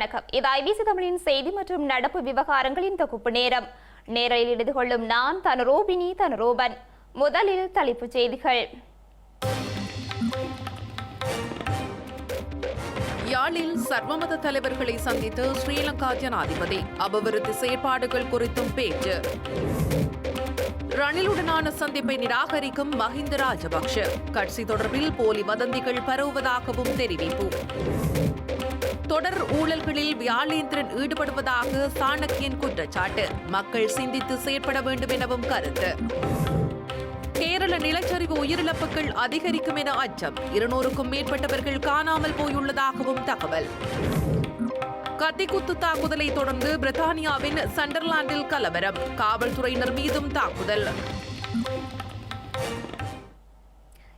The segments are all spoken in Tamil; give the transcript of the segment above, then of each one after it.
வணக்கம். இது ஐபிசி தமிழின் செய்தி மற்றும் நடப்பு விவகாரங்களின் தொகுப்பு நேரம். நேரலில் இணைந்து கொள்ளும் நான் தனுரோபினி தனுரோபன். முதலில் தலைப்புச் செய்திகள். யாழில் சர்வமத தலைவர்களை சந்தித்து ஸ்ரீலங்கா ஜனாதிபதி. அபிவிருத்தி செயற்பாடுகள் குறித்தும் பேச்சு. ரணிலுடனான சந்திப்பை நிராகரிக்கும் மஹிந்த ராஜபக்ஷ. கட்சி தொடர்பில் போலி வதந்திகள் பரவுவதாகவும் தெரிவிப்பு. தொடர் ஊழல்களில் வியாழேந்திரன் ஈடுபடுவதாக சாணக்கியன் குற்றச்சாட்டு. மக்கள் சிந்தித்து செயற்பட வேண்டும் எனவும் கருத்து. கேரள நிலச்சரிவு உயிரிழப்புகள் அதிகரிக்கும் என அச்சம். இருநூறுக்கும் மேற்பட்டவர்கள் காணாமல் போயுள்ளதாகவும் தகவல். கத்திக்குத்து தாக்குதலை தொடர்ந்து பிரித்தானியாவின் சண்டர்லாண்டில் கலவரம். காவல்துறையினர் மீதும் தாக்குதல்.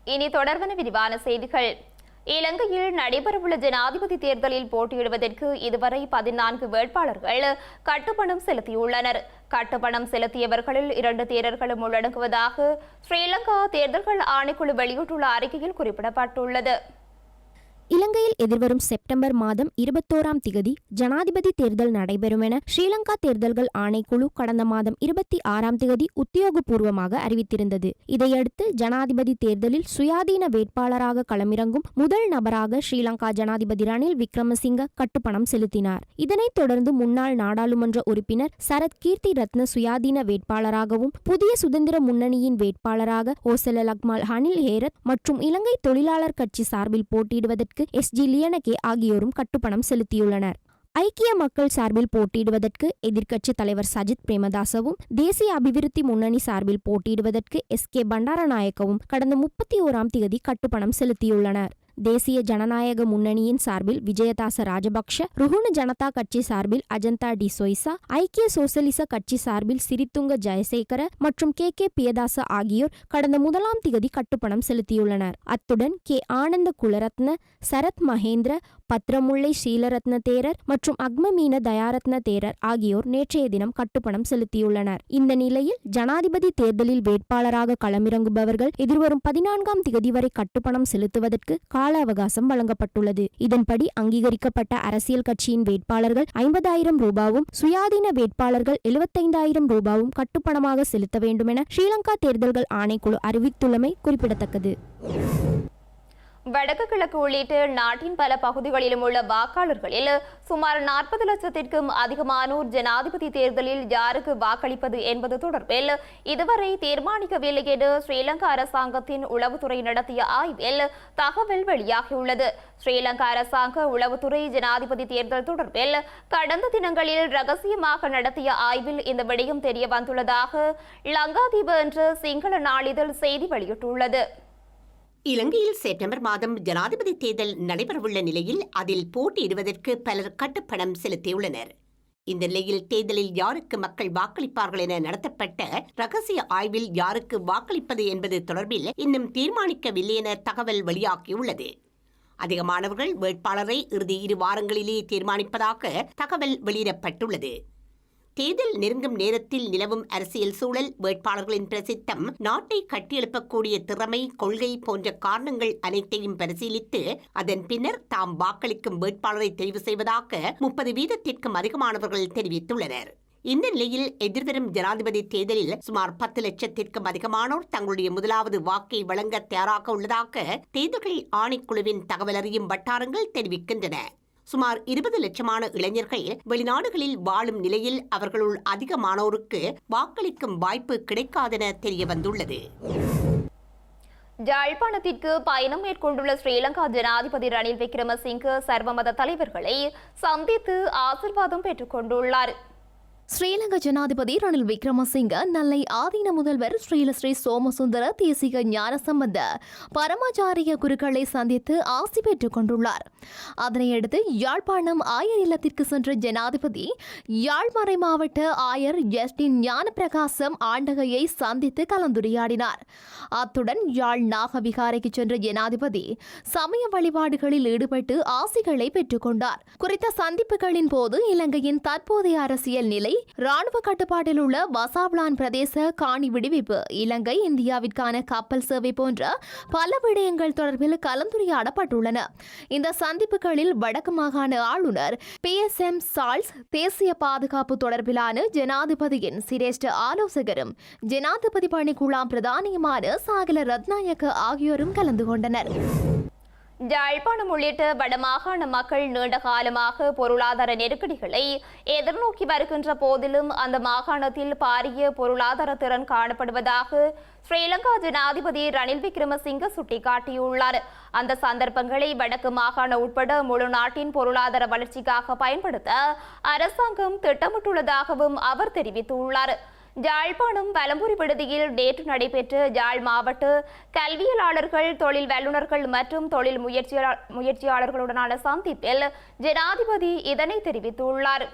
இனி தொடர்பான விரிவான செய்திகள். இலங்கையில் நடைபெறவுள்ள ஜனாதிபதி தேர்தலில் போட்டியிடுவதற்கு இதுவரை பதினான்கு வேட்பாளர்கள் கட்டுப்பணம் செலுத்தியுள்ளனர். கட்டுப்பணம் செலுத்தியவர்களில் இரண்டு தேரர்களும் உள்ளடங்குவதாக ஸ்ரீலங்கா தேர்தல்கள் ஆணைக்குழு வெளியிட்டுள்ள அறிக்கையில் குறிப்பிடப்பட்டுள்ளது. இலங்கையில் எதிர்வரும் செப்டம்பர் மாதம் இருபத்தோராம் திகதி ஜனாதிபதி தேர்தல் நடைபெறும் என ஸ்ரீலங்கா தேர்தல்கள் ஆணைக்குழு கடந்த மாதம் இருபத்தி ஆறாம் திகதி உத்தியோகபூர்வமாக அறிவித்திருந்தது. இதையடுத்து ஜனாதிபதி தேர்தலில் சுயாதீன வேட்பாளராக களமிறங்கும் முதல் நபராக ஸ்ரீலங்கா ஜனாதிபதி ரணில் விக்ரமசிங்க கட்டுப்பணம் செலுத்தினார். இதனைத் தொடர்ந்து முன்னாள் நாடாளுமன்ற உறுப்பினர் சரத் கீர்த்தி ரத்ன சுயாதீன வேட்பாளராகவும் புதிய சுதந்திர முன்னணியின் வேட்பாளராக ஓசல அக்மால் ஹனில் ஹேரத் மற்றும் இலங்கை தொழிலாளர் கட்சி சார்பில் போட்டியிடுவதற்கு எஸ். ஜி. லியனகே ஆகியோரும் கட்டுப்பணம் செலுத்தியுள்ளனர். ஐக்கிய மக்கள் சார்பில் போட்டியிடுவதற்கு எதிர்க்கட்சித் தலைவர் சஜித் பிரேமதாசவும் தேசிய அபிவிருத்தி முன்னணி சார்பில் போட்டியிடுவதற்கு எஸ். கே. பண்டாரநாயக்கவும் கடந்த முப்பத்தி ஓராம் தேதி கட்டுப்பணம் செலுத்தியுள்ளனர். தேசிய ஜனநாயக முன்னணியின் சார்பில் விஜயதாச ராஜபக்ஷ ருகுண ஜனதா கட்சி சார்பில் அஜந்தா டி சொய்சா ஐக்கிய சோசலிச கட்சி சார்பில் சிறித்துங்க ஜெயசேகர மற்றும் கே. கே. பியதாச ஆகியோர் கடந்த முதலாம் திகதி கட்டுப்பணம் செலுத்தியுள்ளனர். அத்துடன் கே. ஆனந்த குலரத்ன சரத் மகேந்திர பத்ரமுல்லை ஷீலரத்ன தேரர் மற்றும் அக்மமீன தயாரத்ன தேரர் ஆகியோர் நேற்றைய தினம் கட்டுப்பணம் செலுத்தியுள்ளனர். இந்த நிலையில் ஜனாதிபதி தேர்தலில் வேட்பாளராக களமிறங்குபவர்கள் எதிர்வரும் பதினான்காம் திகதி வரை கட்டுப்பணம் செலுத்துவதற்கு கால அவகாசம் வழங்கப்பட்டுள்ளது. இதன்படி அங்கீகரிக்கப்பட்ட அரசியல் கட்சியின் வேட்பாளர்கள் ஐம்பதாயிரம் ரூபாவும் சுயாதீன வேட்பாளர்கள் எழுபத்தைந்தாயிரம் ரூபாவும் கட்டுப்பணமாக செலுத்த வேண்டுமென ஸ்ரீலங்கா தேர்தல்கள் ஆணைக்குழு அறிவித்துள்ளமை குறிப்பிடத்தக்கது. வடக்கு கிழக்கு உள்ளிட்ட நாட்டின் பல பகுதிகளிலும் உள்ள வாக்காளர்களில் சுமார் நாற்பது லட்சத்திற்கும் அதிகமானோர் ஜனாதிபதி தேர்தலில் யாருக்கு வாக்களிப்பது என்பது தொடர்பில் இதுவரை தீர்மானிக்கவில்லை என ஸ்ரீலங்கா அரசாங்கத்தின் உளவுத்துறை நடத்திய ஆய்வில் தகவல் வெளியாகியுள்ளது. ஸ்ரீலங்கா அரசாங்க உளவுத்துறை ஜனாதிபதி தேர்தல் தொடர்பில் கடந்த தினங்களில் ரகசியமாக நடத்திய ஆய்வில் இந்த விடயம் தெரிய வந்துள்ளதாக லங்காதீபு என்ற சிங்கள நாளிதழ் செய்தி வெளியிட்டுள்ளது. இலங்கையில் செப்டம்பர் மாதம் ஜனாதிபதி தேர்தல் நடைபெறவுள்ள நிலையில் அதில் போட்டியிடுவதற்கு பலர் கட்டுப்பணம் செலுத்தியுள்ளனர். இந்த நிலையில் தேர்தலில் யாருக்கு மக்கள் வாக்களிப்பார்கள் என நடத்தப்பட்ட ரகசிய ஆய்வில் யாருக்கு வாக்களிப்பது என்பது தொடர்பில் இன்னும் தீர்மானிக்கவில்லை என தகவல் வெளியாகியுள்ளது. அதிகமானவர்கள் வேட்பாளரை இறுதி இரு வாரங்களிலேயே தீர்மானிப்பதாக தகவல் வெளியிடப்பட்டுள்ளது. தேர்தல் நெருங்கும் நேரத்தில் நிலவும் அரசியல் சூழல் வேட்பாளர்களின் பிரசித்தம் நாட்டை கட்டியெழுப்பக்கூடிய திறமை கொள்கை போன்ற காரணங்கள் அனைத்தையும் பரிசீலித்து அதன் பின்னர் தாம் வாக்களிக்கும் வேட்பாளரை தெரிவு செய்வதாக முப்பது வீதத்திற்கும் அதிகமானவர்கள் தெரிவித்துள்ளனர். இந்த நிலையில் எதிர்வரும் ஜனாதிபதி தேர்தலில் சுமார் பத்து லட்சத்திற்கும் அதிகமானோர் தங்களுடைய முதலாவது வாக்கை வழங்க தயாராக உள்ளதாக தேர்தல்கள் ஆணைக்குழுவின் தகவல் அறியும் வட்டாரங்கள் தெரிவிக்கின்றன. சுமார் இருபது லட்சமான இளைஞர்கள் வெளிநாடுகளில் வாழும் நிலையில் அவர்களுள் அதிகமானோருக்கு வாக்களிக்கும் வாய்ப்பு கிடைக்காதென தெரிய வந்துள்ளது யாழ்ப்பாணத்திற்கு பயணம் மேற்கொண்டுள்ள ஸ்ரீலங்கா ஜனாதிபதி ரணில் விக்ரமசிங்க சர்வமத தலைவர்களை சந்தித்து ஆசிர்வாதம் பெற்றுக் கொண்டுள்ளார். ஸ்ரீலங்கா ஜனாதிபதி ரணில் விக்ரமசிங்க நெல்லை ஆதீன முதல்வர் ஸ்ரீலஸ்ரீ சோமசுந்தர தேசிக ஞானசம்பந்த பரமாச்சாரிய குருக்களை சந்தித்து ஆசி பெற்றுக் கொண்டுள்ளார். அதனையடுத்து யாழ்ப்பாணம் ஆயர் இல்லத்திற்கு சென்ற ஜனாதிபதி யாழ்மறை மாவட்ட ஆயர் எஸ்டின் ஞானப்பிரகாசம் ஆண்டகையை சந்தித்து கலந்துரையாடினார். அத்துடன் யாழ் நாகவிகாரைக்கு சென்ற ஜனாதிபதி சமய வழிபாடுகளில் ஈடுபட்டு ஆசிகளை பெற்றுக்கொண்டார் குறித்த சந்திப்புகளின் போது இலங்கையின் தற்போதைய அரசியல் நிலை ராணுவ கட்டுப்பாட்டில் உள்ள வசாவ்லான் பிரதேச காணி விடுவிப்பு. இலங்கை இந்தியாவிற்கான கப்பல் சேவை போன்ற பல விடயங்கள் தொடர்பில் கலந்துரையாடப்பட்டுள்ளன. இந்த சந்திப்புகளில் வடக்கு மாகாண ஆளுநர் பி. எஸ். எம். சால்ஸ் தேசிய பாதுகாப்பு தொடர்பிலான ஜனாதிபதியின் சிரேஷ்ட ஆலோசகரும் ஜனாதிபதி பணிக்குழாம் பிரதானியுமான சாகல ரத்நாயக்க ஆகியோரும் கலந்து கொண்டனர். யாழ்ப்பாணம் உள்ளிட்ட வடமாகாண மக்கள் நீண்ட காலமாக பொருளாதார நெருக்கடிகளை எதிர்நோக்கி வருகின்ற போதிலும் அந்த மாகாணத்தில் பாரிய பொருளாதார திறன் காணப்படுவதாக ஸ்ரீலங்கா ஜனாதிபதி ரணில் விக்ரமசிங்க சுட்டிக்காட்டியுள்ளார். அந்த சந்தர்ப்பங்களை வடக்கு மாகாண உட்பட முழு நாட்டின் பொருளாதார வளர்ச்சிக்காக பயன்படுத்த அரசாங்கம் திட்டமிட்டுள்ளதாகவும் அவர் தெரிவித்துள்ளார். யாழ்ப்பாணம் பலம்புரி விடுதியில் நேற்று நடைபெற்ற யாழ் மாவட்ட கல்வியலாளர்கள் தொழில் வல்லுநர்கள் மற்றும் தொழில் முயற்சியாளர்களுடனான சந்திப்பில் ஜனாதிபதி இதனை தெரிவித்துள்ளார்.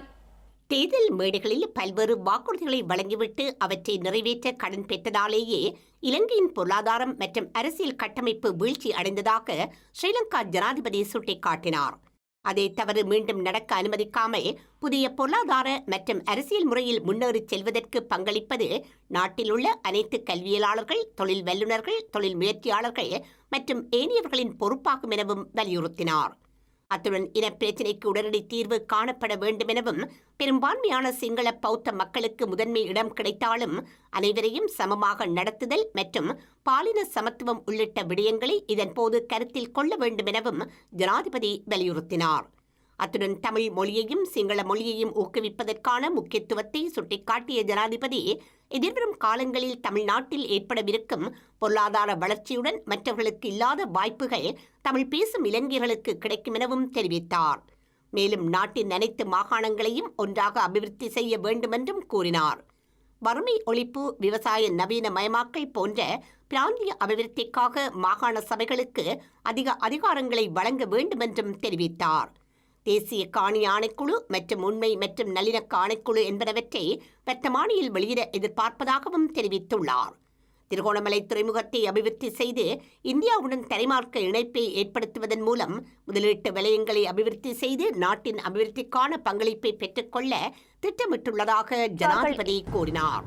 தேர்தல் மேடைகளில் பல்வேறு வாக்குறுதிகளை வழங்கிவிட்டு அவற்றை நிறைவேற்ற கடன் பெற்றதாலேயே இலங்கையின் பொருளாதாரம் மற்றும் அரசியல் கட்டமைப்பு வீழ்ச்சி அடைந்ததாக ஸ்ரீலங்கா ஜனாதிபதி சுட்டிக்காட்டினார். அதே தவறு மீண்டும் நடக்க அனுமதிக்காமல் புதிய பொருளாதார மற்றும் அரசியல் முறையில் முன்னேறிச் செல்வதற்கு பங்களிப்பது நாட்டில் உள்ள அனைத்து கல்வியலாளர்கள் தொழில் வல்லுநர்கள் தொழில் முயற்சியாளர்கள் மற்றும் ஏனையவர்களின் பொறுப்பாகும் எனவும் வலியுறுத்தினார். அத்துடன் இனப்பிரச்சினைக்கு உடனடி தீர்வு காணப்பட வேண்டும் எனவும் பெரும்பான்மையான சிங்கள பௌத்த மக்களுக்கு முதன்மை இடம் கிடைத்தாலும் அனைவரையும் சமமாக நடத்துதல் மற்றும் பாலின சமத்துவம் உள்ளிட்ட விடயங்களை இதன்போது கருத்தில் கொள்ள வேண்டும் எனவும் ஜனாதிபதி வலியுறுத்தினார். அத்துடன் தமிழ் மொழியையும் சிங்கள மொழியையும் ஊக்குவிப்பதற்கான முக்கியத்துவத்தை சுட்டிக்காட்டிய ஜனாதிபதி எதிர்வரும் காலங்களில் தமிழ்நாட்டில் ஏற்படவிருக்கும் பொருளாதார வளர்ச்சியுடன் மற்றவர்களுக்கு இல்லாத வாய்ப்புகள் தமிழ் பேசும் இளைஞர்களுக்கு கிடைக்கும் எனவும் தெரிவித்தார். மேலும் நாட்டின் அனைத்து மாகாணங்களையும் ஒன்றாக அபிவிருத்தி செய்ய வேண்டுமென்றும் கூறினார். வறுமை ஒழிப்பு விவசாய நவீன மயமாக்கல் போன்ற பிராந்திய அபிவிருத்திக்காக மாகாண சபைகளுக்கு அதிக அதிகாரங்களை வழங்க வேண்டுமென்றும் தெரிவித்தார். தேசிய காணி ஆணைக்குழு மற்றும் உண்மை மற்றும் நல்லிணக்க ஆணைக்குழு என்பனவற்றை வர்த்தமானியில் வெளியிட எதிர்பார்ப்பதாகவும் தெரிவித்துள்ளார். திருகோணமலை துறைமுகத்தை அபிவிருத்தி செய்து இந்தியாவுடன் தரைமார்க்க இணைப்பை ஏற்படுத்துவதன் மூலம் முதலீட்டு வலயங்களை அபிவிருத்தி செய்து நாட்டின் அபிவிருத்திக்கான பங்களிப்பை பெற்றுக்கொள்ள திட்டமிட்டுள்ளதாக ஜனாதிபதி கூறினார்.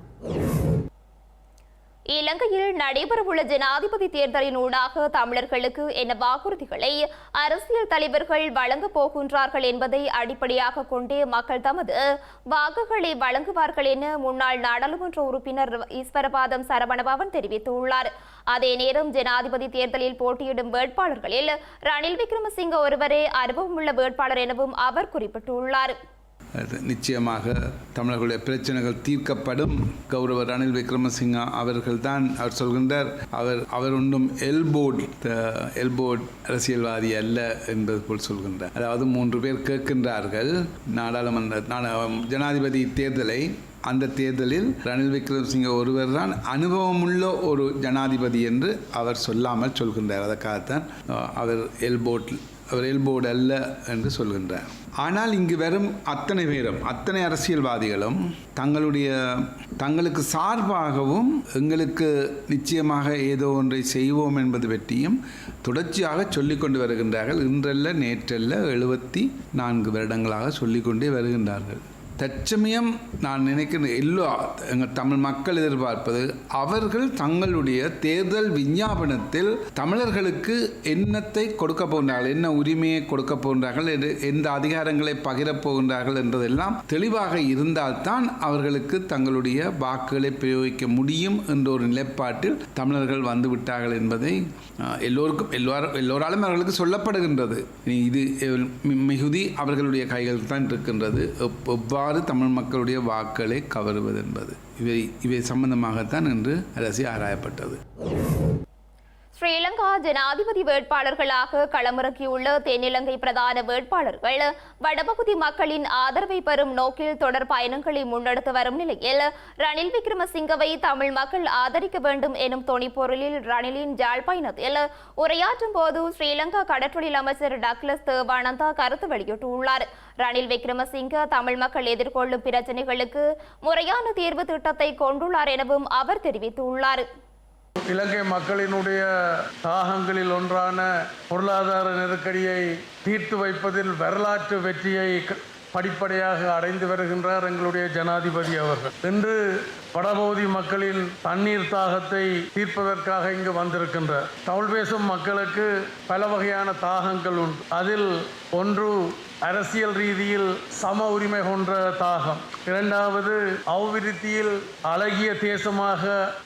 இலங்கையில் நடைபெறவுள்ள ஜனாதிபதி தேர்தலின் ஊடாக தமிழர்களுக்கு என்ன வாக்குறுதிகளை அரசியல் தலைவர்கள் வழங்கப் போகின்றார்கள் என்பதை அடிப்படையாக கொண்டே மக்கள் தமது வாக்குகளை வழங்குவார்கள் என முன்னாள் நாடாளுமன்ற உறுப்பினர் ஈஸ்வரபாதம் சரவணபவன் தெரிவித்துள்ளார். அதே நேரம் ஜனாதிபதி தேர்தலில் போட்டியிடும் வேட்பாளர்களில் ரணில் விக்ரமசிங்க ஒருவரே அனுபவமுள்ள வேட்பாளர் எனவும் அவர் குறிப்பிட்டுள்ளார். நிச்சயமாக தமிழர்களுடைய பிரச்சனைகள் தீர்க்கப்படும். கௌரவ ரணில் விக்ரமசிங்கா அவர்கள்தான் அவர் சொல்கின்றார். அவர் அவர் ஒன்றும் எல்போர்ட் எல்போர்ட் அரசியல்வாதி அல்ல என்பது போல் சொல்கின்றார். அதாவது மூன்று பேர் கேட்கின்றார்கள். நாடாளுமன்ற நாடா- ஜனாதிபதி தேர்தலை அந்த தேர்தலில் ரணில் விக்ரமசிங்க ஒருவர் தான் அனுபவமுள்ள ஒரு ஜனாதிபதி என்று அவர் சொல்லாமல் சொல்கின்றார். அதற்காகத்தான் அவர் எல்போர்ட் அவர் எல்போர்டு அல்ல என்று சொல்கின்றார். ஆனால் இங்கு வரும் அத்தனை பேரும் அத்தனை அரசியல்வாதிகளும் தங்களுடைய தங்களுக்கு சார்பாகவும் எங்களுக்கு நிச்சயமாக ஏதோ ஒன்றை செய்வோம் என்பது பற்றியும் தொடர்ச்சியாக சொல்லிக்கொண்டு வருகின்றார்கள். இன்றல்ல நேற்றல்ல எழுபத்தி நான்கு வருடங்களாக சொல்லிக்கொண்டே வருகின்றார்கள். தற்சமயம் நான் நினைக்கிறேன் எல்லா எங்கள் தமிழ் மக்கள் எதிர்பார்ப்பது அவர்கள் தங்களுடைய தேர்தல் விஞ்ஞாபனத்தில் தமிழர்களுக்கு என்னத்தை கொடுக்க போகின்றார்கள் என்ன உரிமையை கொடுக்க போகின்றார்கள் எது- எந்த அதிகாரங்களை பகிரப் போகின்றார்கள் என்பதெல்லாம் தெளிவாக இருந்தால்தான் அவர்களுக்கு தங்களுடைய வாக்குகளை பிரயோகிக்க முடியும் என்ற ஒரு நிலைப்பாட்டில் தமிழர்கள் வந்துவிட்டார்கள் என்பதை எல்லோருக்கும் எல்லோரும் எல்லோராலும் அவர்களுக்கு சொல்லப்படுகின்றது. இது மி- மிகுதி அவர்களுடைய கைகள் தான் இருக்கின்றது எவ்வாறு எவ்வாறு தமிழ் மக்களுடைய வாக்களை கவருவது என்பது இவை இவை சம்பந்தமாகத்தான் இன்று அரசியல் ஆராயப்பட்டது. ஸ்ரீலங்கா ஜனாதிபதி வேட்பாளர்களாக களமிறக்கியுள்ள தென்னிலங்கை பிரதான வேட்பாளர்கள் வடபகுதி மக்களின் ஆதரவை பெறும் நோக்கில் தொடர் பயணங்களை முன்னெடுத்து வரும் நிலையில் ரணில் விக்ரமசிங்கவை தமிழ் மக்கள் ஆதரிக்க வேண்டும் எனும் தொனிப்பொருளில் ரணிலின் ஜாழ் உரையாற்றும் போது ஸ்ரீலங்கா கடற்றொழில் அமைச்சர் டக்ளஸ் தேவானந்தா கருத்து வெளியிட்டுள்ளார். ரணில் விக்ரமசிங்க தமிழ் மக்கள் எதிர்கொள்ளும் பிரச்சனைகளுக்கு முறையான தீர்வு திட்டத்தை கொண்டுள்ளார் எனவும் அவர் தெரிவித்துள்ளார். இலங்கை மக்களினுடைய தாகங்களில் ஒன்றான பொருளாதார நெருக்கடியை தீர்த்து வைப்பதில் வரலாற்று வெற்றியை க- படிப்படியாக அடைந்து வருகின்றார் எங்களுடைய ஜனாதிபதி அவர்கள். இன்று வடபகுதி மக்களின் தண்ணீர் தாகத்தை தீர்ப்பதற்காக இங்கு வந்திருக்கின்றார். தமிழ் பேசும் மக்களுக்கு பல வகையான தாகங்கள் உண்டு. அதில் ஒன்று அரசியல் ரீதியில் சம உரிமை கொன்ற தாகம். இரண்டாவது அவ்விருத்தியில் அழகிய தேசமாக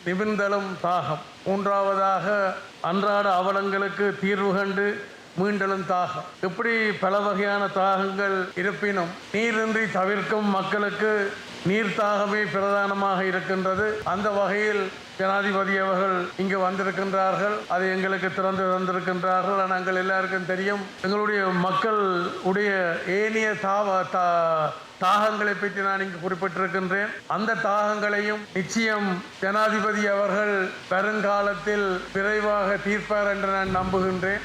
நிமிர்ந்தலும் தாகம். மூன்றாவதாக அன்றாட அவலங்களுக்கு தீர்வு கண்டு மீண்டலும் தாகம். இப்படி பல வகையான தாகங்கள் இருப்பினும் நீரின்றி தவிர்க்கும் மக்களுக்கு நீர் தாகமே பிரதானமாக இருக்கின்றது. அந்த வகையில் ஜனாதிபதி அவர்கள் இங்கு வந்திருக்கின்றார்கள். அதை எங்களுக்கு திறந்து தந்திருக்கின்றார்கள். நாங்கள் எல்லாருக்கும் தெரியும். எங்களுடைய மக்கள் உடைய ஏனைய தாவ தா தாகங்களை பற்றி நான் இங்கு குறிப்பிட்டிருக்கின்றேன். அந்த தாகங்களையும் நிச்சயம் ஜனாதிபதி அவர்கள் வருங்காலத்தில் விரைவாக தீர்ப்பார் என்று நான் நம்புகின்றேன்.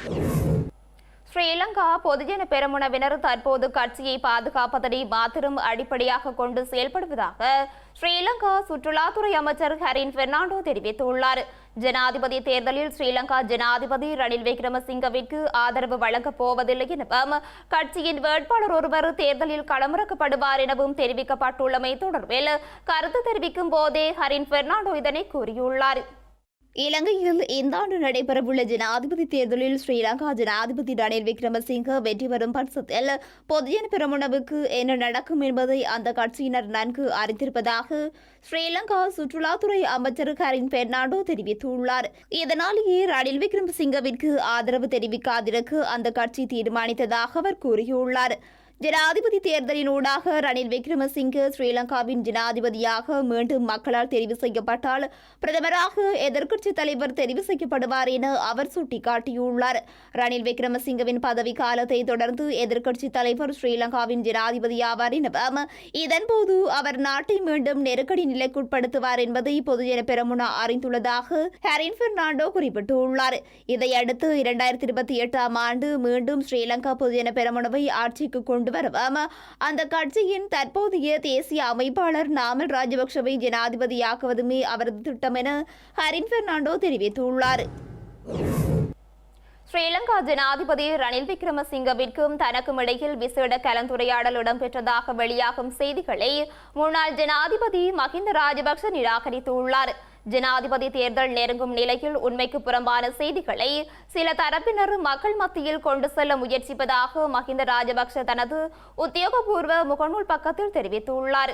ஸ்ரீலங்கா பொதுஜன பெருமுனவினர் தற்போது கட்சியை பாதுகாப்பதனை மாத்திரம் அடிப்படையாக கொண்டு செயல்படுவதாக ஸ்ரீலங்கா சுற்றுலாத்துறை அமைச்சர் ஹரின் பெர்னாண்டோ தெரிவித்துள்ளார். ஜனாதிபதி தேர்தலில் ஸ்ரீலங்கா ஜனாதிபதி ரணில் விக்ரமசிங்கவிற்கு ஆதரவு வழங்கப் போவதில்லை எனவும் கட்சியின் வேட்பாளர் ஒருவர் தேர்தலில் களமிறக்கப்படுவார் எனவும் தெரிவிக்கப்பட்டுள்ளமை தொடர்பில் கருத்து தெரிவிக்கும் போதே ஹரின் பெர்னாண்டோ இதனை கூறியுள்ளார். இலங்கையில் இந்த ஆண்டு நடைபெறவுள்ள ஜனாதிபதி தேர்தலில் ஸ்ரீலங்கா ஜனாதிபதி ரணில் விக்ரமசிங்க வெற்றி பெறும் பட்சத்தில் பொதுஜன பெரமுனவுக்கு என்ன நடக்கும் என்பதை அந்த கட்சியினர் நன்கு அறிந்திருப்பதாக ஸ்ரீலங்கா சுற்றுலாத்துறை அமைச்சர் கரின் பெர்னாண்டோ தெரிவித்துள்ளார். இதனாலேயே ரணில் விக்ரமசிங்கவிற்கு ஆதரவு தெரிவிக்காதிருக்க அந்த கட்சி தீர்மானித்ததாக அவர் கூறியுள்ளார். ஜனாதிபதி தேர்தலினூடாக ரணில் விக்ரமசிங்கே ஸ்ரீலங்காவின் ஜனாதிபதியாக மீண்டும் மக்களால் தெரிவு செய்யப்பட்டால் பிரதமராக எதிர்க்கட்சித் தலைவர் தெரிவு செய்யப்படுவார் என அவர் சுட்டிக்காட்டியுள்ளார். ரணில் விக்ரமசிங்கவின் பதவி காலத்தை தொடர்ந்து எதிர்க்கட்சித் தலைவர் ஸ்ரீலங்காவின் ஜனாதிபதியாவார் எனவும் இதன்போது அவர் நாட்டை மீண்டும் நெருக்கடி நிலைக்குட்படுத்துவார் என்பதை பொதுஜன பெரமுனா அறிந்துள்ளதாக ஹரின் பெர்னாண்டோ குறிப்பிட்டுள்ளார். இதையடுத்து இரண்டாயிரத்தி இருபத்தி எட்டாம் ஆண்டு மீண்டும் ஸ்ரீலங்கா பொதுஜன பெரமுனவை ஆட்சிக்கு கொண்டு வரவும் அந்த கட்சியின் தற்போதைய தேசிய அமைப்பாளர் நாமல் ராஜபக்சவை ஜனாதிபதியாக்குவதுமே அவரது திட்டம் என ஹரின் பெர்னாண்டோ தெரிவித்துள்ளார். ஸ்ரீலங்கா ஜனாதிபதி ரணில் விக்ரமசிங்கவிற்கும் தனக்கும் இடையில் விசேட கலந்துரையாடல் இடம்பெற்றதாக வெளியாகும் செய்திகளை முன்னாள் ஜனாதிபதி மஹிந்த ராஜபக்ச நிராகரித்துள்ளார். ஜனாதிபதி தேர்தல் நெருங்கும் நிலையில் உண்மைக்கு புறம்பான செய்திகளை சில தரப்பினர் மக்கள் மத்தியில் கொண்டு செல்ல முயற்சிப்பதாக மஹிந்த ராஜபக்ஷ தனது உத்தியோகபூர்வ முகநூல் பக்கத்தில் தெரிவித்துள்ளார்.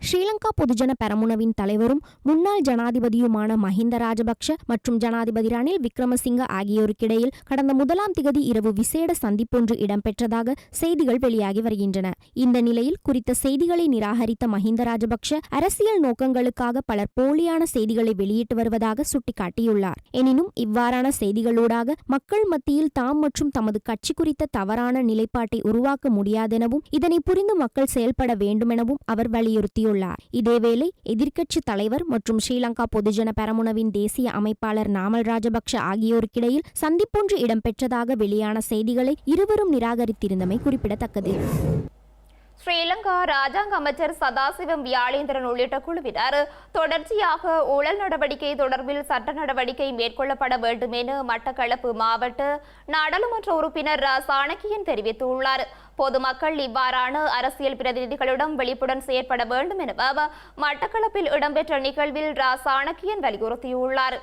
ஸ்ரீலங்கா பொதுஜன பெரமுனவின் தலைவரும் முன்னாள் ஜனாதிபதியுமான மஹிந்த ராஜபக்ஷ மற்றும் ஜனாதிபதி ரணில் விக்ரமசிங்க ஆகியோருக்கிடையில் கடந்த முதலாம் திகதி இரவு விசேட சந்திப்பொன்று இடம்பெற்றதாக செய்திகள் வெளியாகி வருகின்றன. இந்த நிலையில் குறித்த செய்திகளை நிராகரித்த மஹிந்த ராஜபக்ஷ அரசியல் நோக்கங்களுக்காக பலர் போலியான செய்திகளை வெளியிட்டு வருவதாக சுட்டிக்காட்டியுள்ளார். எனினும் இவ்வாறான செய்திகளூடாக மக்கள் மத்தியில் தாம் மற்றும் தமது கட்சி குறித்த தவறான நிலைப்பாட்டை உருவாக்க முடியாதெனவும் இதனை புரிந்து மக்கள் செயல்பட வேண்டுமெனவும் அவர் வலியுறுத்தியுள்ளார். இதேவேளை எதிர்க்கட்சி தலைவர் மற்றும் ஸ்ரீலங்கா பொதுஜன பெரமுனவின் தேசிய அமைப்பாளர் நாமல் ராஜபக்ஷ ஆகியோருக்கிடையில் சந்திப்பொன்று இடம்பெற்றதாக வெளியான செய்திகளை இருவரும் நிராகரித்திருந்தமை குறிப்பிடத்தக்கது. ஸ்ரீலங்கா ராஜாங்க அமைச்சர் சதாசிவம் வியாழேந்திரன் உள்ளிட்ட குழுவினர் தொடர்ச்சியாக ஊழல் நடவடிக்கை தொடர்பில் சட்ட நடவடிக்கை மேற்கொள்ளப்பட வேண்டும் என மட்டக்களப்பு மாவட்ட நாடாளுமன்ற உறுப்பினர் ரா. சாணக்கியன் தெரிவித்துள்ளார். பொதுமக்கள் இவ்வாறான அரசியல் பிரதிநிதிகளிடம் விழிப்புடன் செயற்பட வேண்டும் எனவும் மட்டக்களப்பில் இடம்பெற்ற நிகழ்வில் ரா. சாணக்கியன் வலியுறுத்தியுள்ளார்.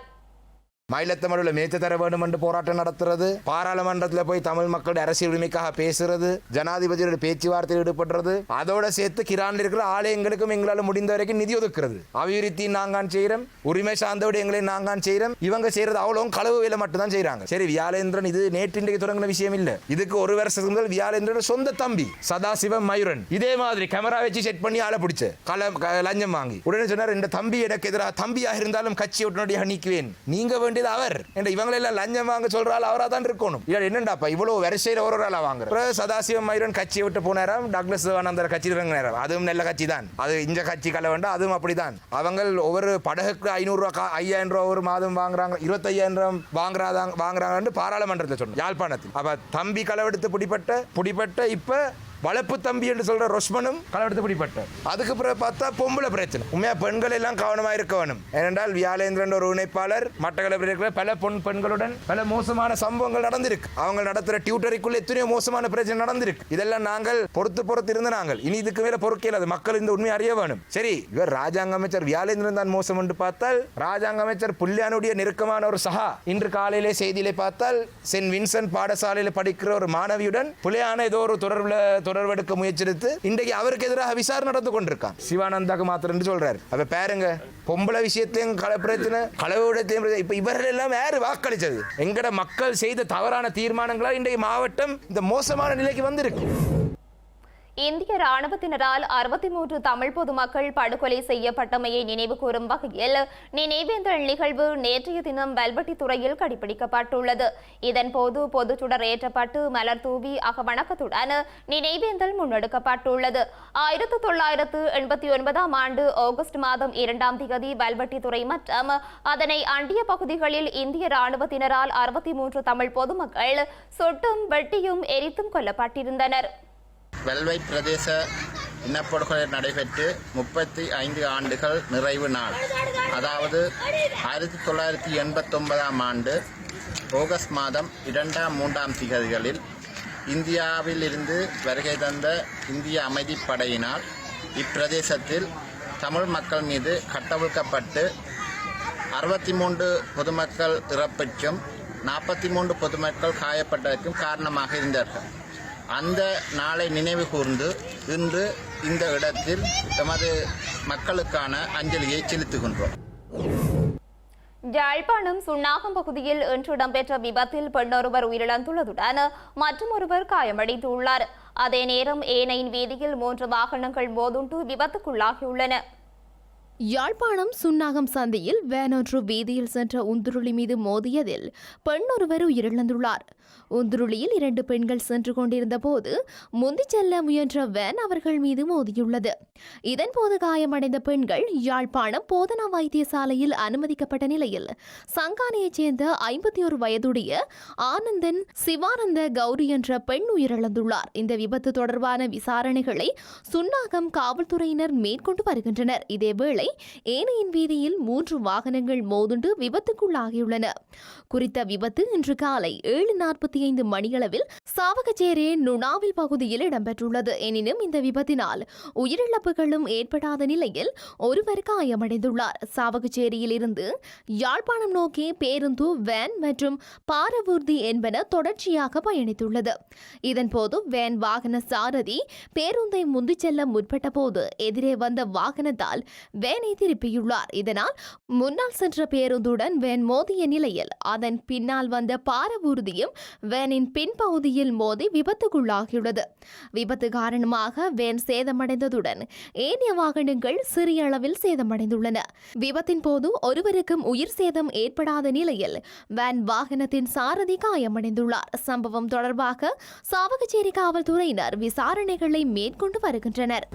மயிலத்தமிழில் மேய்த்து தர வேண்டும் என்று போராட்டம் நடத்துறது பாராளுமன்றத்தில் போய் தமிழ் மக்களுடைய அரசியல் உரிமைக்காக பேசுறது ஜனாதிபதியோட பேச்சுவார்த்தையில் ஈடுபடுறது அதோட சேர்த்து கிரானில் இருக்கிற ஆலயங்களுக்கும் எங்களால் முடிந்த வரைக்கும் நிதி ஒதுக்குறது. அபிவிருத்தி நாங்கான் செய்கிறோம் உரிமை சார்ந்தோடு எங்களை நாங்கான் செய்கிறோம் இவங்க செய்யறது அவ்வளவும் களவு வேலை மட்டும்தான் செய்கிறாங்க சரி வியாழேந்திரன் இது நேற்று இன்றைக்கு தொடங்கின விஷயம் இல்லை. இதுக்கு ஒரு வருஷத்துக்கு முதல் வியாலேந்திரன் சொந்த தம்பி சதாசிவம் மயூரன் இதே மாதிரி கேமரா வச்சு செட் பண்ணி ஆளை பிடிச்ச கல க- லஞ்சம் வாங்கி. உடனே சொன்னார் இந்த தம்பி எனக்கு எதிராக தம்பியாக இருந்தாலும் கட்சியை உடனடியாக நீக்குவேன். நீங்க வேண்டியது அவர். என்ற இவங்களெல்லாம் லஞ்சம் வாங்க சொல்றாள் அவரா தான் இருக்கணும். இல்ல என்னண்டாப்பா இவ்வளவு வரிசையில் ஒரு ஒரு ஆளா வாங்குற? சதாசிவம் மயிரன் கட்சியை விட்டு போனாராம் டாக்டர் சிவானந்தர் கட்சி இறங்கினாராம். அதுவும் நல்ல கட்சி தான். அது இந்த கட்சி கலை வேண்டாம் அதுவும் அப்படிதான். அவங்க ஒவ்வொரு படகுக்கு ஐநூறுரூவா கா- ஐயாயிரம் ரூபா ஒரு மாதம் வாங்குறாங்க இருபத்தையாயிரம் ரூபா வாங்குறாங்க வாங்குறாங்கன்னு பாராளுமன்றத்தில் சொன்னோம் யாழ்ப்பாணத்தில். அப்ப தம்பி களவெடுத்து பிடிப்பட்ட பிடிப்பட்ட இப்போ வளர்ப்பு தம்பி என்று சொல்ற ரொஷ்மனும் களவெடுத்து பிடிப்பட்டார் அதுக்கு பிறகு பார்த்தா பொம்பளை பிரச்சனை. உண்மையா பெண்கள் எல்லாம் கவனமா இருக்க வேணும். ஏனென்றால் வியாலேந்திரன் ஒரு இணைப்பாளர். மட்டக்களப்பில் இருக்கிற பல பொன் பெண்களுடன் பல மோசமான சம்பவங்கள் நடந்திருக்கு. அவங்க நடத்துற டியூட்டரிக்குள்ள எத்தனையோ மோசமான பிரச்சனை நடந்திருக்கு. இதெல்லாம் நாங்கள் பொறுத்து பொறுத்து இருந்த நாங்கள். இனி இதுக்கு மேல பொறுக்கையில் அது மக்கள் இந்த உண்மையை அறிய வேணும். சரி இவர் ராஜாங்க அமைச்சர் வியாலேந்திரன் தான் மோசம் என்று பார்த்தால் ராஜாங்க அமைச்சர் புல்லியானுடைய நெருக்கமான ஒரு சகா இன்று காலையிலே செய்தியிலே பார்த்தால் சென்ட் வின்சென்ட் பாடசாலையில் படிக்கிற ஒரு மாணவியுடன் புலியான ஏதோ ஒரு தொடர்புல தொடர்பெடுக்க முயற்சித்து இன்றைக்கு அவருக்கு எதிராக விசாரணை நடந்து கொண்டிருக்கான். சிவானந்தாக்கு மாத்திரம் என்று சொல்றாரு. அப்ப பாருங்க பொம்பளை விஷயத்தையும் கள பிரச்சனை களவுடத்தையும் இப்ப இவர்கள் எல்லாம் யாரு வாக்களிச்சது? எங்கட மக்கள் செய்த தவறான தீர்மானங்களால் இன்றைக்கு மாவட்டம் இந்த மோசமான நிலைக்கு வந்திருக்கு. இந்திய ராணுவத்தினரால் அறுபத்தி மூன்று தமிழ் பொதுமக்கள் படுகொலை செய்யப்பட்டமையை நினைவு கூறும் வகையில் நினைவேந்தல் நிகழ்வு நேற்றைய தினம் வல்வெட்டித்துறையில் கடைபிடிக்கப்பட்டுள்ளது. இதன்போது பொதுச்சுடர் ஏற்றப்பட்டு மலர் தூவி அகவணக்கத்துடன் நினைவேந்தல் முன்னெடுக்கப்பட்டுள்ளது. ஆயிரத்து தொள்ளாயிரத்து எண்பத்தி ஒன்பதாம் ஆண்டு ஆகஸ்ட் மாதம் இரண்டாம் தேதி வல்வெட்டித்துறை மற்றும் அதனை அண்டிய பகுதிகளில் இந்திய ராணுவத்தினரால் அறுபத்தி மூன்று தமிழ் பொதுமக்கள் சுட்டும் வெட்டியும் எரித்தும் கொல்லப்பட்டிருந்தனர். வெல்வை பிரதேச இனப்படுகொலை நடைபெற்று முப்பத்தி ஐந்து ஆண்டுகள் நிறைவு நாள். அதாவது ஆயிரத்தி தொள்ளாயிரத்தி எண்பத்தொன்பதாம் ஆண்டு ஆகஸ்ட் மாதம் இரண்டாம் மூன்றாம் திகதிகளில் இந்தியாவில் இருந்து வருகை தந்த இந்திய அமைதிப்படையினால் இப்பிரதேசத்தில் தமிழ் மக்கள் மீது கட்டவிழ்க்கப்பட்டு அறுபத்தி மூன்று பொதுமக்கள் இறப்பிற்கும் நாற்பத்தி மூன்று பொதுமக்கள் காயப்பட்டதற்கும் காரணமாக இருந்தார்கள். அந்த நாளை நினைவு கூர்ந்து இன்று இந்த இடத்தில் எமது மக்களுக்கான அஞ்சலியை செலுத்துகின்றோம். யாழ்ப்பாணம் சுண்ணாகம் பகுதியில் இன்று இடம்பெற்ற விபத்தில் பெண்ணொருவர் உயிரிழந்துள்ளதுடன் மற்றொருவர் காயமடைந்துள்ளார். அதே நேரம் ஏனையின் வீதியில் மூன்று வாகனங்கள் மோதுண்டு விபத்துக்குள்ளாகியுள்ளன. யாழ்ப்பாணம் சுன்னாகம் சந்தையில் வேனொன்று வீதியில் சென்ற உந்துருளி மீது மோதியதில் பெண் ஒருவர் உயிரிழந்துள்ளார். உந்துருளியில் இரண்டு பெண்கள் சென்று கொண்டிருந்த போது முந்தி செல்ல முயன்ற வேன் அவர்கள் மீது மோதியுள்ளது. இதன்போது காயமடைந்த பெண்கள் யாழ்ப்பாணம் போதனா வைத்தியசாலையில் அனுமதிக்கப்பட்ட நிலையில் சங்கானையைச் சேர்ந்த ஐம்பத்தி ஒரு வயதுடைய ஆனந்தன் சிவானந்த கௌரி என்ற பெண் உயிரிழந்துள்ளார். இந்த விபத்து தொடர்பான விசாரணைகளை சுன்னாகம் காவல்துறையினர் மேற்கொண்டு வருகின்றனர். இதேவேளை ஏனையின் வீதியில் மூன்று வாகனங்கள் மோதுண்டு விபத்துக்குள்ளாகியுள்ளன. குறித்த விபத்து இன்று காலை ஏழு நாற்பது நாற்பத்தி ஐந்து மணியளவில் சாவகச்சேரி நுணாவில் பகுதியில் இடம்பெற்றுள்ளது. எனினும் இந்த விபத்தினால் உயிரிழப்புகளும் ஏற்படாத நிலையில் ஒருவர் காயமடைந்துள்ளார். சாவகச்சேரியில் இருந்து யாழ்ப்பாணம் நோக்கி பேருந்து வேன் மற்றும் பாரவூர்தி என்பன தொடர்ச்சியாக பயணித்துள்ளது. இதன்போது வேன் வாகன சாரதி பேருந்தை முந்திச் செல்ல முற்பட்ட போது எதிரே வந்த வாகனத்தால் வேனை திருப்பியுள்ளார். இதனால் முன்னால் சென்ற பேருந்துடன் வேன் மோதிய நிலையில் அதன் பின்னால் வந்த பாரவூர்தியும் வேனின் பின்பகுதியில் மோதி விபத்துக்குள்ளாகியுள்ளது. விபத்து காரணமாக வேன் சேதமடைந்ததுடன் ஏனைய வாகனங்கள் சிறிய அளவில் சேதமடைந்துள்ளன. விபத்தின் போது ஒருவருக்கும் உயிர் சேதம் ஏற்படாத நிலையில் வேன் வாகனத்தின் சாரதி காயமடைந்துள்ளார். சம்பவம் தொடர்பாக சாவகச்சேரி காவல்துறையினர் விசாரணைகளை மேற்கொண்டு வருகின்றனர்.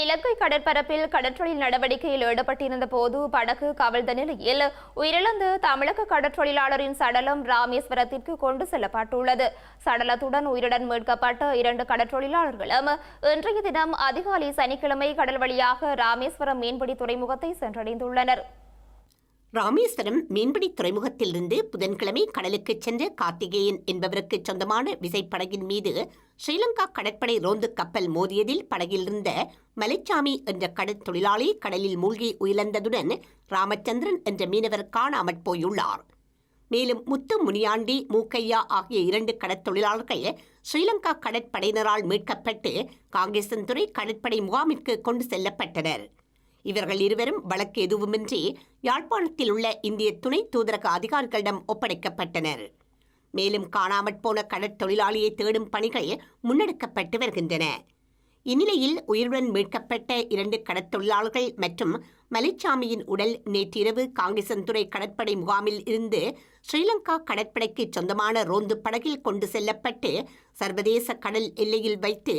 இலங்கை கடற்பரப்பில் கடற்றொழில் நடவடிக்கையில் ஈடுபட்டிருந்த போது படகு கவிழ்ந்த நிலையில் உயிரிழந்த தமிழக கடற்றொழிலாளரின் சடலம் ராமேஸ்வரத்திற்கு கொண்டு செல்லப்பட்டுள்ளது. சடலத்துடன் உயிருடன் மீட்கப்பட்ட இரண்டு கடற்றொழிலாளர்களும் இன்றைய தினம் அதிகாலை சனிக்கிழமை கடல் வழியாக ராமேஸ்வரம் மீன்பிடி துறைமுகத்தை சென்றடைந்துள்ளனர். ராமேஸ்வரம் மீன்பிடி துறைமுகத்திலிருந்து புதன்கிழமை கடலுக்கு சென்ற கார்த்திகேயன் என்பவருக்கு சொந்தமான விசைப்படகின் மீது ஸ்ரீலங்கா கடற்படை ரோந்து கப்பல் மோதியதில் படகிலிருந்த மலைச்சாமி என்ற கடற் தொழிலாளி கடலில் மூழ்கி உயிர்ந்ததுடன் ராமச்சந்திரன் என்ற மீனவர் காணாமற் போயுள்ளார். மேலும் முத்து முனியாண்டி மூக்கையா ஆகிய இரண்டு கடற்தொழிலாளர்கள் ஸ்ரீலங்கா கடற்படையினரால் மீட்கப்பட்டு காங்கேசன்துறை கடற்படை முகாமிற்கு கொண்டு செல்லப்பட்டனர். இவர்கள் இருவரும் வழக்கு எதுவுமின்றி யாழ்ப்பாணத்தில் உள்ள இந்திய துணை தூதரக அதிகாரிகளிடம் ஒப்படைக்கப்பட்டனர். மேலும் காணாமற் போன கடற்தொழிலாளியை தேடும் பணிகள் முன்னெடுக்கப்பட்டு வருகின்றன. இந்நிலையில் உயிருடன் மீட்கப்பட்ட இரண்டு கடற்தொழிலாளர்கள் மற்றும் மலைச்சாமியின் உடல் நேற்றிரவு காங்கேசன்துறை கடற்படை முகாமில் இருந்து ஸ்ரீலங்கா கடற்படைக்கு சொந்தமான ரோந்து படகில் கொண்டு செல்லப்பட்டு சர்வதேச கடல் எல்லையில் வைத்து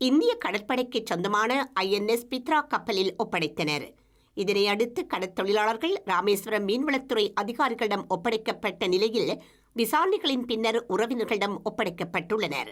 இந்திய கடற்படைக்கு சொந்தமான ஐஎன்எஸ் பித்ரா கப்பலில் ஒப்படைத்தனர். இதனை அடுத்து கடற்தொழிலாளர்கள் ராமேஸ்வரம் மீன்வளத்துறை அதிகாரிகளிடம் ஒப்படைக்கப்பட்ட நிலையில் விசாரணைகளின் பின்னர் உறவினர்களிடம் ஒப்படைக்கப்பட்டுள்ளனர்.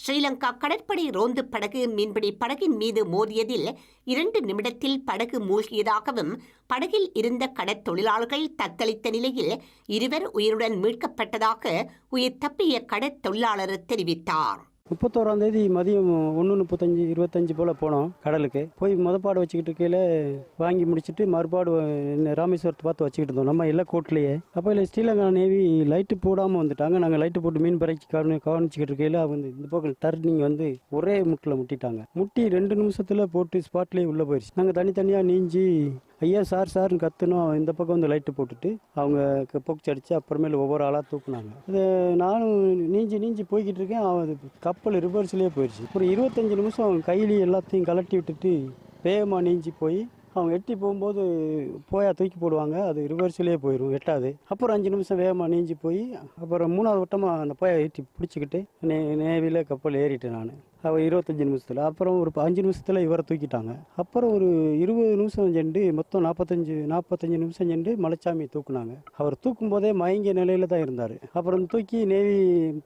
ஸ்ரீலங்கா கடற்படை ரோந்து படகு மீன்பிடி படகின் மீது மோதியதில் இரண்டு நிமிடத்தில் படகு மூழ்கியதாகவும் படகில் இருந்த கடற்தொழிலாளர்கள் தத்தளித்த நிலையில் இருவர் உயிருடன் மீட்கப்பட்டதாக உயிர் தப்பிய கடற்தொழிலாளர் தெரிவித்தார். முப்பத்தோராம் தேதி மதியம் ஒன்று முப்பத்தஞ்சு இருபத்தஞ்சு போல் போனோம் கடலுக்கு. போய் மொதப்பாடு வச்சுக்கிட்டு இருக்கையில் வாங்கி முடிச்சுட்டு மறுபாடு ராமேஸ்வரத்தை பார்த்து வச்சுக்கிட்டு இருந்தோம். நம்ம எல்லாம் கோட்லேயே. அப்போ இல்லை ஸ்ரீலங்கா நேவி லைட்டு போடாமல் வந்துட்டாங்க. நாங்கள் லைட்டு போட்டு மீன் பறக்கி கவனி கவனிச்சிக்கிட்டு இருக்கையில் அவங்க இந்த பக்கம் டர்னிங் வந்து ஒரே முட்டில் முட்டிட்டாங்க. முட்டி ரெண்டு நிமிஷத்தில் போட்டு ஸ்பாட்லேயே உள்ளே போயிடுச்சு நாங்கள் தனித்தனியாக நீஞ்சி ஐயா சார் சார்னு கத்துனோம். இந்த பக்கம் வந்து லைட்டு போட்டுட்டு அவங்க போக்கு அடித்து அப்புறமேல ஒவ்வொரு ஆளாக தூக்குனாங்க. அது நானும் நீஞ்சி நீஞ்சி போய்கிட்டு இருக்கேன். அவன் அது கப்பல் ரிவர்ஸ்லேயே போயிடுச்சு அப்புறம் இருபத்தஞ்சு நிமிஷம் அவங்க கையிலேயே எல்லாத்தையும் கலட்டி விட்டுட்டு வேகமாக நீஞ்சி போய் அவங்க எட்டி போகும்போது போயா தூக்கி போடுவாங்க. அது ரிவர்ஸ்லேயே போயிடும் எட்டாது. அப்புறம் அஞ்சு நிமிஷம் வேகமாக நீஞ்சி போய் அப்புறம் மூணாவது வட்டமாக அந்த போயா எட்டி பிடிச்சிக்கிட்டு நே நேவியில் கப்பல் ஏறிட்டேன் நான். அவள் இருபத்தஞ்சி நிமிஷத்தில் அப்புறம் ஒரு அஞ்சு நிமிஷத்தில் இவரை தூக்கிட்டாங்க. அப்புறம் ஒரு இருபது நிமிஷம் சென்று மொத்தம் நாற்பத்தஞ்சு நாற்பத்தஞ்சு நிமிஷம் சென்று மலைச்சாமி தூக்குனாங்க. அவர் தூக்கும் போதே மயங்கிய நிலையில் தான் இருந்தார். அப்புறம் தூக்கி நேவி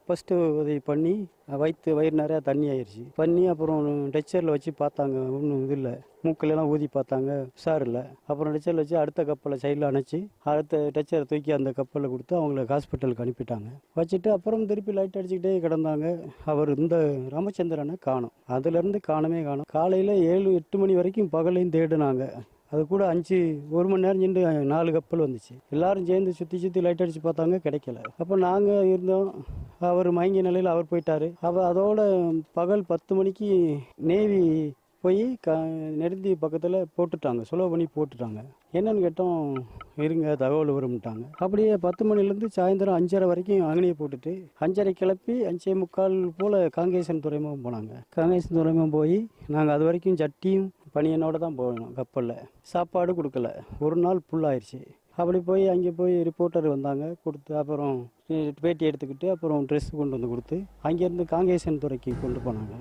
ஃபஸ்ட்டு உதவி பண்ணி வயிற்று வயிறு நிறையா தண்ணி ஆயிடுச்சு பண்ணி அப்புறம் டெச்சரில் வச்சு பார்த்தாங்க. ஒன்றும் இது இல்லை. மூக்கிலலாம் ஊதி பார்த்தாங்க. உஷார் இல்லை. அப்புறம் டெச்சரில் வச்சு அடுத்த கப்பலை சைடில் அணைச்சி அடுத்த டெச்சரை தூக்கி அந்த கப்பலில் கொடுத்து அவங்கள ஹாஸ்பிட்டலுக்கு அனுப்பிட்டாங்க. வச்சுட்டு அப்புறம் திருப்பி லைட் அடிச்சுக்கிட்டே கிடந்தாங்க. அவர் இந்த ராமச்சந்திரனை காணும். அதுலேருந்து காணமே காணும். காலையில் ஏழு எட்டு மணி வரைக்கும் பகலையும் தேடினாங்க. அது கூட அஞ்சு ஒரு மணி நேரம் சென்று நாலு கப்பல் வந்துச்சு. எல்லாரும் சேர்ந்து சுற்றி சுற்றி லைட் அடித்து பார்த்தாங்க கிடைக்கல. அப்போ நாங்கள் இருந்தோம். அவர் மயங்கிய நிலையில் அவர் போயிட்டார். அப்போ அதோட பகல் பத்து மணிக்கு நேவி போய் க நெடுந்தி பக்கத்தில் போட்டுட்டாங்க. சுலோ பண்ணி போட்டுட்டாங்க. என்னன்னு கேட்டோம் இருங்க தகவல் வரும்ட்டாங்க. அப்படியே பத்து மணிலேருந்து சாயந்தரம் அஞ்சரை வரைக்கும் அங்கனையை போட்டுட்டு அஞ்சரை கிளப்பி அஞ்சே முக்கால் போல் காங்கேசன் துறைமுகம் போனாங்க. காங்கேசன் துறைமுகம் போய் நாங்கள் அது வரைக்கும் சட்டியும் பணியனோடு தான் போகணும் கப்பலில். சாப்பாடு கொடுக்கல. ஒரு நாள் ஃபுல்லாயிருச்சு அப்படி போய் அங்கே போய் ரிப்போர்ட்டர் வந்தாங்க. கொடுத்து அப்புறம் பேட்டி எடுத்துக்கிட்டு அப்புறம் ட்ரெஸ் கொண்டு வந்து கொடுத்து அங்கேருந்து காங்கேசன் துறைக்கு கொண்டு போனாங்க.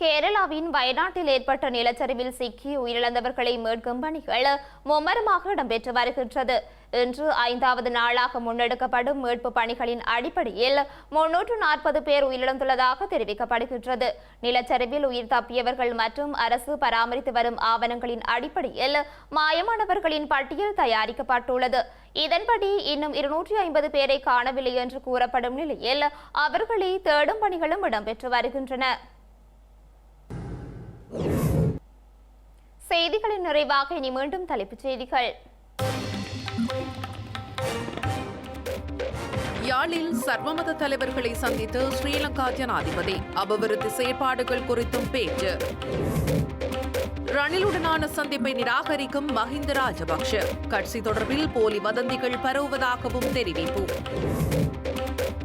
கேரளாவின் வயநாட்டில் ஏற்பட்ட நிலச்சரிவில் சிக்கி உயிரிழந்தவர்களை மீட்கும் பணிகள் மும்மரமாக இடம்பெற்று வருகின்றது. இன்று ஐந்தாவது நாளாக முன்னெடுக்கப்படும் மீட்பு பணிகளின் அடிப்படையில் முன்னூற்று நாற்பது பேர் உயிரிழந்துள்ளதாக தெரிவிக்கப்படுகின்றது. நிலச்சரிவில் உயிர் தப்பியவர்கள் மற்றும் அரசு பராமரித்து வரும் ஆவணங்களின் அடிப்படையில் மாயமானவர்களின் பட்டியல் தயாரிக்கப்பட்டுள்ளது. இதன்படி இன்னும் இருநூற்றி ஐம்பது பேரை காணவில்லை என்று கூறப்படும் நிலையில் அவர்களை தேடும் பணிகளும் இடம்பெற்று வருகின்றன. செய்திகளின் நிறைவாக இனி மீண்டும் தலைப்புச் செய்திகள். யாழில் சர்வமத தலைவர்களை சந்தித்து ஸ்ரீலங்கா ஜனாதிபதி அபிவிருத்தி செயற்பாடுகள் குறித்தும் பேச்சு. ரணிலுடனான சந்திப்பை நிராகரிக்கும் மஹிந்த ராஜபக்ஷ. கட்சி தொடர்பில் போலி வதந்திகள் பரவுவதாகவும் தெரிவிப்பு.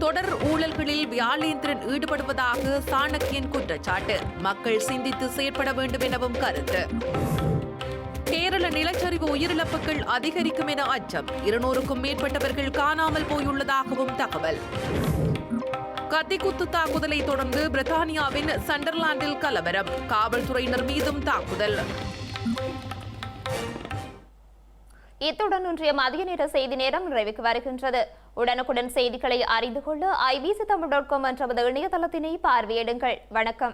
தொடர் ஊழல்களில் வியாழேந்திரன் ஈடுபடுவதாக சாணக்கியன் குற்றச்சாட்டு. மக்கள் சிந்தித்து செயற்பட வேண்டும் எனவும் கருத்து. கேரள நிலச்சரிவு உயிரிழப்புகள் அதிகரிக்கும் என அச்சம். இருநூறுக்கும் மேற்பட்டவர்கள் காணாமல் போயுள்ளதாகவும் தகவல். கத்திக்குத்து தாக்குதலை தொடர்ந்து பிரித்தானியாவின் சண்டர்லாண்டில் கலவரம். காவல்துறையினர் மீதும் தாக்குதல். இத்துடன் இன்றைய மதிய நேர செய்தி நேரம் நிறைவுக்கு வருகின்றது. உடனுக்குடன் செய்திகளை அறிந்து கொள்ள ஐபிசி தமிழ் டாட் காம் என்ற இணையதளத்தினை பார்வையிடுங்கள். வணக்கம்.